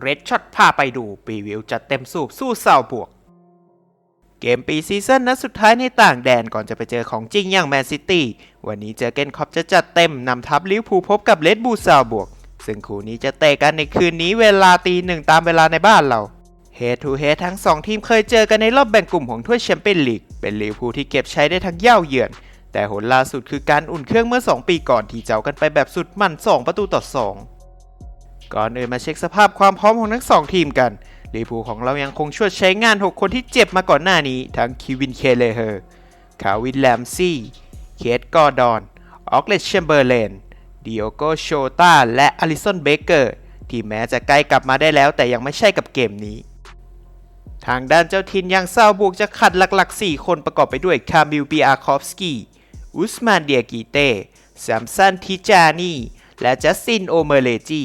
เรดช็อตพาไปดูปีวิวจัดเต็มสูบสู้เซาบวก เกมปีซีซั่นนัดสุดท้ายในต่างแดนก่อนจะไปเจอของจริงอย่างแมนซิตี้ วันนี้เจอเกนคอปจะจัดเต็มนำทัพลิเวอร์พูลพบกับเลดบูลซาบวก ซึ่งคู่นี้จะเตะกันในคืนนี้เวลาตีหนึ่งตามเวลาในบ้านเราเฮดทูเฮดทั้งสองทีมเคยเจอกันในรอบแบ่งกลุ่มของถ้วยแชมเปี้ยนลีก เป็นลิเวอร์พูลที่เก็บใช้ได้ทั้งเย่าเยือน แต่หนล่าสุดคือการอุ่นเครื่องเมื่อ 2 ปีก่อนที่เจ้ากันไปแบบสุดมัน 2 ประตูต่อ 2 ก่อนอื่นมาเช็คสภาพความพร้อมของทั้งสองทีมกันลิเวอร์พูลของเรายังคงช่วยใช้งาน 6 คนที่เจ็บมาก่อนหน้านี้ ทั้งคิวินเคเลเฮอร์ คาวินแลมซี่ เคทกอร์ดอน ออกเลชแชมเบอร์เลนดิโอโกโชตาและอลิสันเบเกอร์ที่แม้จะใกล้กลับมาได้แล้วแต่ยังไม่ใช่กับเกมนี้ ทางด้านเจ้าทินยังซาบวกจะขัดหลักๆ 4 คนประกอบไปด้วยคามิลปีอาคอฟสกี้อุสมานเดียกีเต้แซมสันทิจานีและจัสตินโอเมเลจี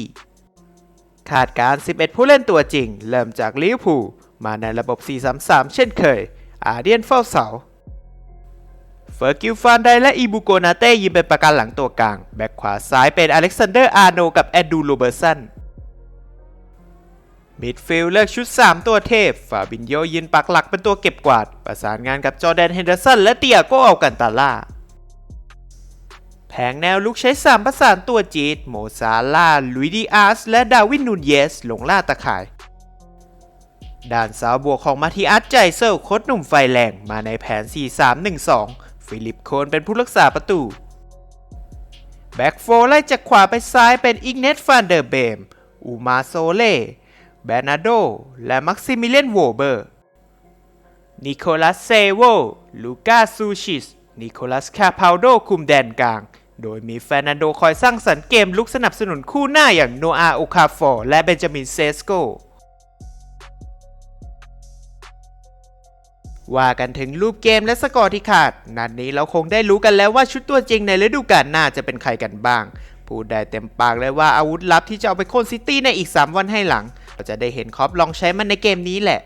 ขาดการ 11 ผู้เล่นตัวจริง เริ่มจากลิเวอร์พูลมาในระบบ 4-3-3 เช่นเคย อาเดียนเฝ้าเสา เฟอร์กิลฟานไดและอีบูโกนาเต้ยืนเป็นประกันหลังตัวกลาง แบ็กขวาซ้ายเป็นอเล็กซานเดอร์อาโนกับแอดดูโรเบอร์สัน มิดฟิลด์เลือกชุด 3 ตัวเทพ ฟาบินโยยืนปักหลักเป็นตัวเก็บกวาด ประสานงานกับจอแดนเฮนเดอร์สันและเตียโกอัลกันตาล่า งแนวลุกใช้3ประสานตัวจีดโมซาลาลุยดีอาร์สและดาวินนูนเยสลงล่าตะข่าย ด้านสาวบวกของมาทิอัสใจเซลโคดหนุ่มไฟแรงมาในแผน 4-3-1-2 ฟิลิปโคนเป็นผู้รักษาประตู แบ็กโฟไล่จากขวาไปซ้ายเป็นอิกเนตฟานเดอร์เบม อูมาโซเล่แบนาโด และมักซิมิเลนโวเบอร์ นิโคลัสเซโว ลูกาซูชิส นิโคลัสคาพาวโดคุมแดนกลาง โดยมีแฟนันโดคอยสร้างสรรค์เกมลุกสนับสนุนคู่หน้าอย่างโนอาโอคาฟอร์และเบนจามินเซสโกว่ากันถึงรูปเกมและสกอร์ที่ขาด นัดนี้เราคงได้รู้กันแล้วว่าชุดตัวจริงในฤดูกาลหน้าจะเป็นใครกันบ้าง พูดได้เต็มปากเลยว่าอาวุธลับที่จะเอาไปโค่นซิตี้ในอีก 3 วันให้หลัง เราจะได้เห็นคอปลองใช้มันในเกมนี้แหละ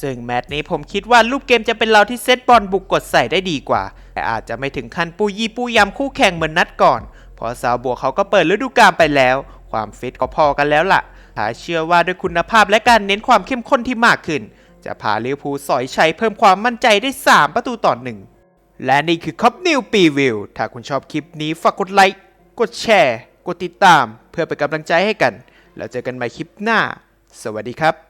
ซึ่งแมตช์นี้ผมคิดว่ารูปเกมจะเป็นเราที่เซตบอลบุกกดใส่ได้ดีกว่า แต่อาจจะไม่ถึงขั้นปูยี่ปูยำคู่แข่งเหมือนนัดก่อนเพราะซาวบัวเขาก็เปิดฤดูกาลไปแล้ว ความฟิตก็พอกันแล้วล่ะถ้าเชื่อว่าด้วยคุณภาพและการเน้นความเข้มข้นที่มากขึ้น จะพาลิเวอร์พูลสอยชัยเพิ่มความมั่นใจได้ 3 ประตูต่อหนึ่งและนี่คือคอปนิวปีวิวถ้าคุณชอบคลิปนี้ฝากกดไลค์กดแชร์ กดติดตาม เพื่อเป็นกำลังใจให้กัน แล้วเจอกันใหม่คลิปหน้า สวัสดีครับ